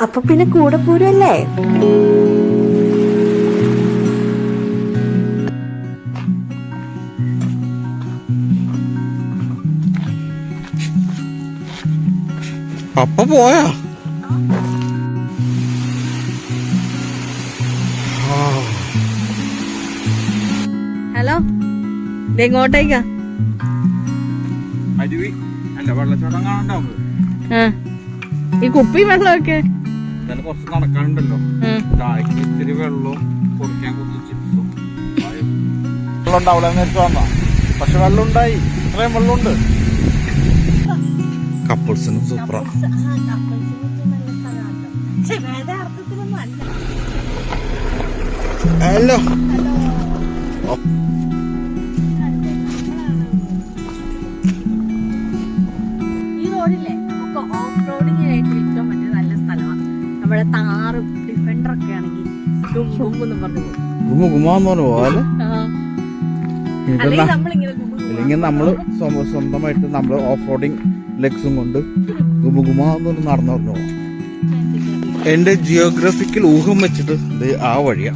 അപ്പൊ പിന്നെ കൂടെ പോരല്ലേ അപ്പ പോയാ? ഹലോ എങ്ങോട്ടേക്കാ ഈ കുപ്പി വെള്ളമൊക്കെ. ഇന്നലെ കുറച്ച് നടക്കാനുണ്ടല്ലോ. ചായക്ക് ഇത്തിരി വെള്ളവും കുടിക്കാൻ കുറച്ച് ചിപ്സും വെള്ളം ഉണ്ടാവില്ല നേരത്തെ വന്നാ പക്ഷെ വെള്ളം ഉണ്ടായി ഇത്രയും വെള്ളമുണ്ട്. കപ്പിൾസിനും സൂപ്പറാ. ഹലോ. ഗുമ്പും പറഞ്ഞു പോകും. ഗുമ ഗുമാന്ന് പറഞ്ഞു പോവാല്ലേ അല്ലെങ്കിൽ നമ്മൾ സ്വന്തമായിട്ട് നമ്മൾ ഓഫ് റോഡിങ് ലെഗ്സും കൊണ്ട് ഗുമ ഗുമാന്ന് പറഞ്ഞ് നടന്നു പറഞ്ഞു പോവാം. എന്റെ ജിയോഗ്രഫിക്കൽ ഊഹം വെച്ചിട്ട് ഇത് ആ വഴിയാ.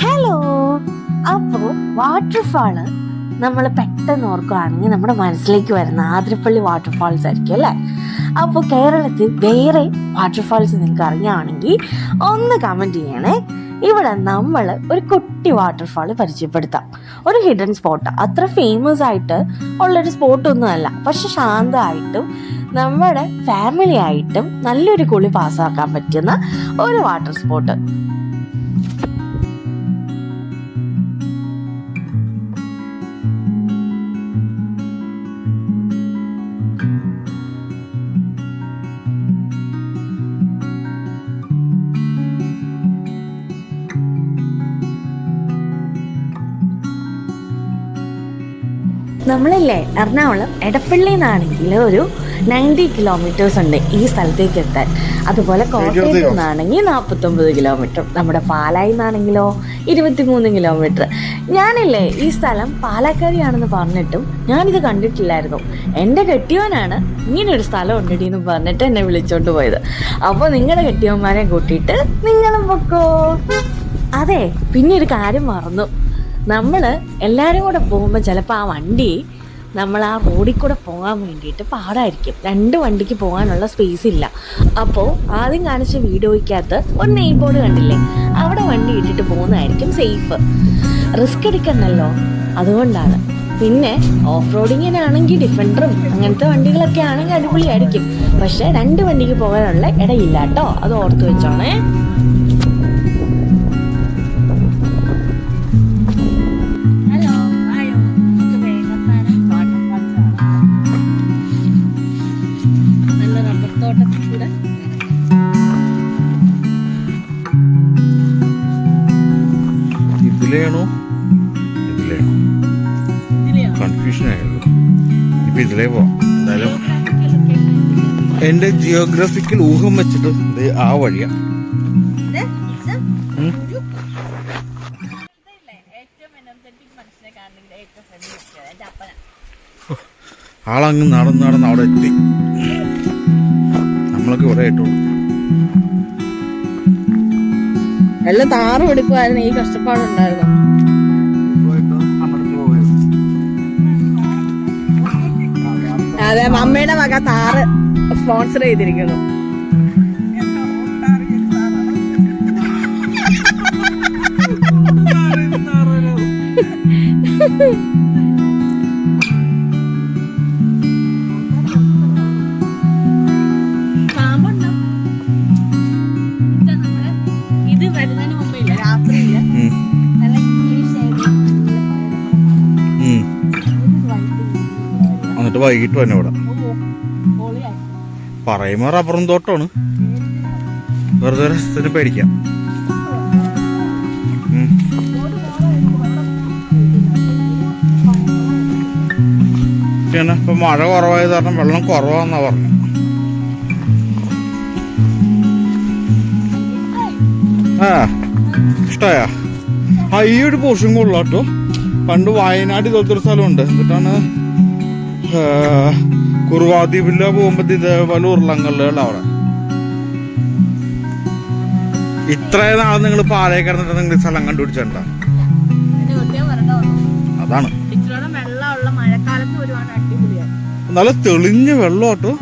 ഹലോ അപ്പോ വാട്ടർഫാൾ നമ്മൾ പെട്ടെന്ന് ഓർക്കുകയാണെങ്കിൽ നമ്മുടെ മനസ്സിലേക്ക് വരുന്ന ആതിരപ്പള്ളി വാട്ടർഫാൾസ് ആയിരിക്കും അല്ലേ? അപ്പോൾ കേരളത്തിൽ വേറെ വാട്ടർഫാൾസ് നിങ്ങൾക്ക് അറിയുകയാണെങ്കിൽ ഒന്ന് കമന്റ് ചെയ്യണേ. ഇവിടെ നമ്മൾ ഒരു കുട്ടി വാട്ടർഫാൾ പരിചയപ്പെടുത്താം. ഒരു ഹിഡൻ സ്പോട്ട് അത്ര ഫേമസ് ആയിട്ട് ഉള്ളൊരു സ്പോട്ടൊന്നും അല്ല. പക്ഷെ ശാന്തമായിട്ടും നമ്മുടെ ഫാമിലി ആയിട്ടും നല്ലൊരു കുളി പാസ്സാക്കാൻ പറ്റുന്ന ഒരു വാട്ടർ സ്പോട്ട് നമ്മളില്ലേ എറണാകുളം എടപ്പള്ളി നിന്നാണെങ്കിൽ ഒരു നയന്റി കിലോമീറ്റേഴ്സ് ഉണ്ട് ഈ സ്ഥലത്തേക്ക് എത്താൻ. അതുപോലെ കോട്ടയത്ത് നിന്നാണെങ്കിൽ നാൽപ്പത്തൊമ്പത് കിലോമീറ്റർ നമ്മുടെ പാലായിൽ നിന്നാണെങ്കിലോ ഇരുപത്തിമൂന്ന് കിലോമീറ്റർ ഞാനില്ലേ ഈ സ്ഥലം പാലക്കാരിയാണെന്ന് പറഞ്ഞിട്ടും ഞാനിത് കണ്ടിട്ടില്ലായിരുന്നു. എന്റെ കെട്ടിയവനാണ് ഇങ്ങനൊരു സ്ഥലം ഉണ്ടടി എന്ന് പറഞ്ഞിട്ട് എന്നെ വിളിച്ചോണ്ട് പോയത്. അപ്പോൾ നിങ്ങളുടെ കെട്ടിയവന്മാരെ കൂട്ടിയിട്ട് നിങ്ങളും പൊക്കോ. അതെ പിന്നെ ഒരു കാര്യം മറന്നു. നമ്മൾ എല്ലാവരും കൂടെ പോകുമ്പോൾ ചിലപ്പോൾ ആ വണ്ടി നമ്മൾ ആ റോഡിൽ കൂടെ പോകാൻ വേണ്ടിയിട്ട് പാടായിരിക്കും. രണ്ട് വണ്ടിക്ക് പോകാനുള്ള സ്പേസ് ഇല്ല. അപ്പോൾ ആദ്യം കാണിച്ച വീഡിയോയ്ക്കകത്ത് ഒരു നെയ് ബോർഡ് കണ്ടില്ലേ? അവിടെ വണ്ടി ഇട്ടിട്ട് പോകുന്നതായിരിക്കും സേഫ് റിസ്ക് എടുക്കണ്ടല്ലോ? അതുകൊണ്ടാണ്. പിന്നെ ഓഫ് റോഡിങ്ങിനാണെങ്കിൽ ഡിഫൻഡറും അങ്ങനത്തെ വണ്ടികളൊക്കെ ആണെങ്കിൽ അടിപൊളിയായിരിക്കും. പക്ഷേ രണ്ട് വണ്ടിക്ക് പോകാനുള്ള ഇടയില്ല കേട്ടോ. അത് ഓർത്ത് വെച്ചോണേ. ആയുള്ളൂ ഇപ്പൊ ഇതിലേ പോവാം. എന്തായാലും എന്റെ ജിയോഗ്രഫിക്കൽ ഊഹം വെച്ചിട്ട് ഇത് ആ വഴിയാ. ആളങ്ങ് നടന്ന് നടന്ന് അവിടെ എത്തി. നമ്മളൊക്കെ ഇവിടെ ആയിട്ടുള്ളൂ. എല്ലാം താറും എടുക്കുമായിരുന്നു ഈ കഷ്ടപ്പാടുണ്ടായിരുന്നു. അതെ മമ്മയുടെ മക താറ് സ്പോൺസർ ചെയ്തിരിക്കുന്നു. പാമ്പുണ്ടോ എന്നിട്ട് വൈകിട്ട് തന്നെ ഇവിടെ. പറയുമ്പോ റബ്ബറും തോട്ടമാണ്. വെറുതെ രസത്തിന് പേടിക്കാം. പിന്നെ ഇപ്പൊ മഴ കുറവായത് കാരണം വെള്ളം കുറവാന്നാ പറഞ്ഞു. ആ ഇഷ്ടമായ ആ ഈ ഒരു പോർഷൻ കൊള്ളാട്ടോ പണ്ട് വയനാട് ഇതുപോലത്തെ ഒരു സ്ഥലമുണ്ട്. എന്നിട്ടാണ് കുറുവാദ്വീപില്ല പോകുമ്പോ ഇതേപോലെ ഉരുളങ്കല്ലുകൾ അവിടെ. ഇത്രയും നാൾ നിങ്ങൾ പാലയെ കിടന്നിട്ട് നിങ്ങൾ സ്ഥലം കണ്ടുപിടിച്ചിട്ടുണ്ടോ? അതാണ്. നല്ല തെളിഞ്ഞ വെള്ളോട്ടോ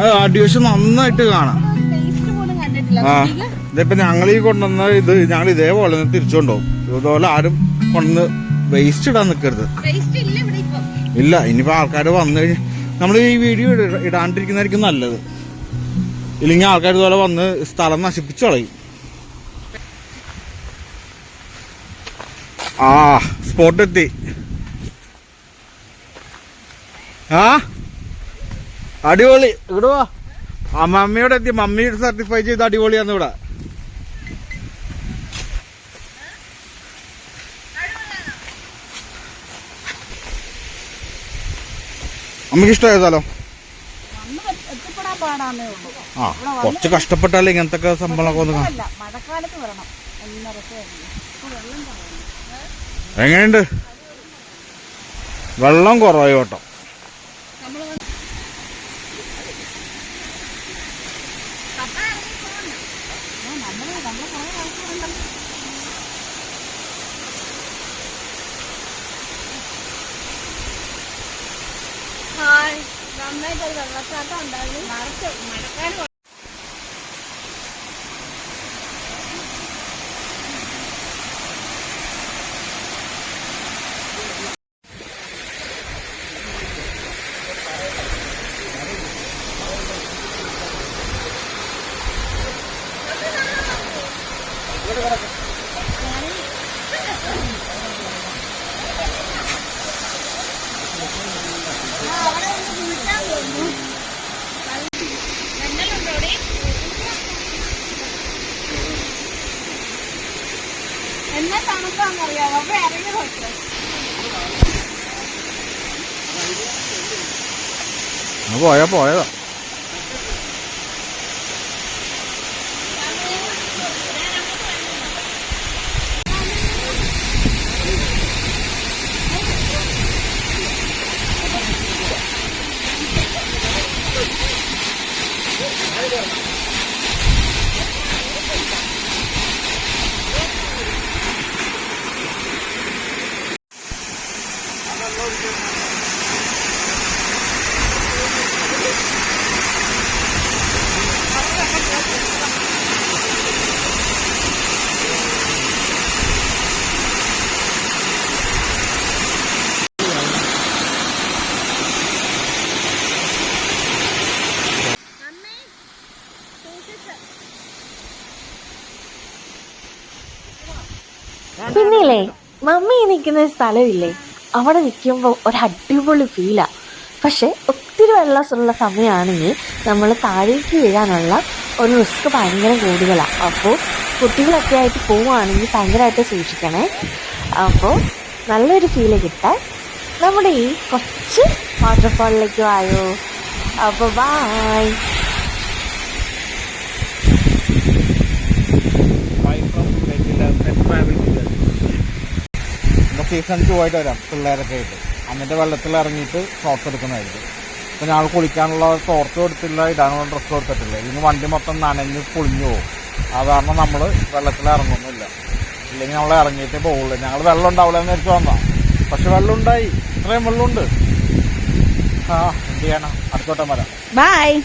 അത് അടിവശം നന്നായിട്ട് കാണാം. ആ ഇതിപ്പോ ഞങ്ങൾ ഈ കൊണ്ടുവന്ന ഇത് ഞങ്ങൾ ഇതേപോലെ തിരിച്ചുകൊണ്ടോ തിരിച്ചുകൊണ്ടുപോകും ഇതുപോലെ ആരും കൊണ്ടുവന്ന് വേസ്റ്റ് ഇടാൻ നിൽക്കരുത് ഇല്ല ഇനിയിപ്പോ ആൾക്കാർ വന്നു കഴിഞ്ഞാൽ നമ്മൾ ഈ വീഡിയോ ഇട- ഇടാണ്ടിരിക്കുന്നതായിരിക്കും നല്ലത്. ഇല്ലെങ്കിൽ ആൾക്കാർ ഇതുപോലെ വന്ന് സ്ഥലം നശിപ്പിച്ചു കളയും. ആ സ്പോട്ട് എത്തി. ആ? അടിപൊളി. ഇവിടെ വാ. ആ മമ്മിയോടെ എത്തി. മമ്മി സർട്ടിഫൈ ചെയ്ത് അടിപൊളിയാന്ന് ഇവിടെ. അമ്മയ്ക്ക് ഇഷ്ടമായ സ്ഥലം ആ കുറച്ച് കഷ്ടപ്പെട്ടാലേ ഇങ്ങനത്തെ സംഭവങ്ങളൊക്കെ ഒന്ന് വെള്ളം. എങ്ങനെയുണ്ട്? വെള്ളം കുറവായി കേട്ടോ. ഹായ് നന്നായിട്ട് ഒരു വെള്ളച്ചാട്ടം ഉണ്ടായിരുന്നു നിറച്ച് മഴക്കാലം എന്നെ തണുപ്പാന്നറിയാമോ അപ്പൊ ഇറങ്ങി നോക്കാം പോയാ പോയതാ പിന്നില്ലേ? മമ്മി നിൽക്കുന്ന സ്ഥലമില്ലേ? അവിടെ നിൽക്കുമ്പോൾ ഒരു അടിപൊളി ഫീലാണ് പക്ഷേ ഒത്തിരി വെള്ളമുള്ള സമയമാണെങ്കിൽ നമ്മൾ താഴേക്ക് വീഴാനുള്ള ഒരു റിസ്ക് ഭയങ്കര കൂടുതലാണ് അപ്പോൾ കുട്ടികളൊക്കെ ആയിട്ട് പോവുകയാണെങ്കിൽ ഭയങ്കരമായിട്ട് സൂക്ഷിക്കണേ. അപ്പോൾ നല്ലൊരു ഫീൽ കിട്ടാൻ നമ്മുടെ ഈ കുറച്ച് വാട്ടർഫാളിലേക്ക് വായോ. അപ്പോൾ ബായ് സീസൺ ടു ആയിട്ട് വരാം പിള്ളേരൊക്കെ ആയിട്ട്. എന്നിട്ട് വെള്ളത്തിൽ ഇറങ്ങിയിട്ട് ഷോർട്സ് എടുക്കുന്നതായിരിക്കും. ഇപ്പൊ ഞങ്ങൾ കുളിക്കാനുള്ള തോർത്ത് കൊടുത്തില്ല ഇടാനുള്ള ഡ്രസ്സ് കൊടുത്തിട്ടില്ല ഇതിന് വണ്ടി മൊത്തം നനഞ്ഞ് പൊളിഞ്ഞു പോകും അത് കാരണം നമ്മൾ വെള്ളത്തിൽ ഇറങ്ങുന്നില്ല. ഇല്ലെങ്കിൽ നമ്മൾ ഇറങ്ങിയിട്ടേ പോകുള്ളൂ ഞങ്ങൾ വെള്ളം ഉണ്ടാവില്ല എന്ന് വെച്ച് വന്നാ പക്ഷെ വെള്ളം ഉണ്ടായി. ഇത്രയും വെള്ളമുണ്ട്. ആ എന്ത് ചെയ്യണം അടുത്തോട്ടം വരാം. ബായ്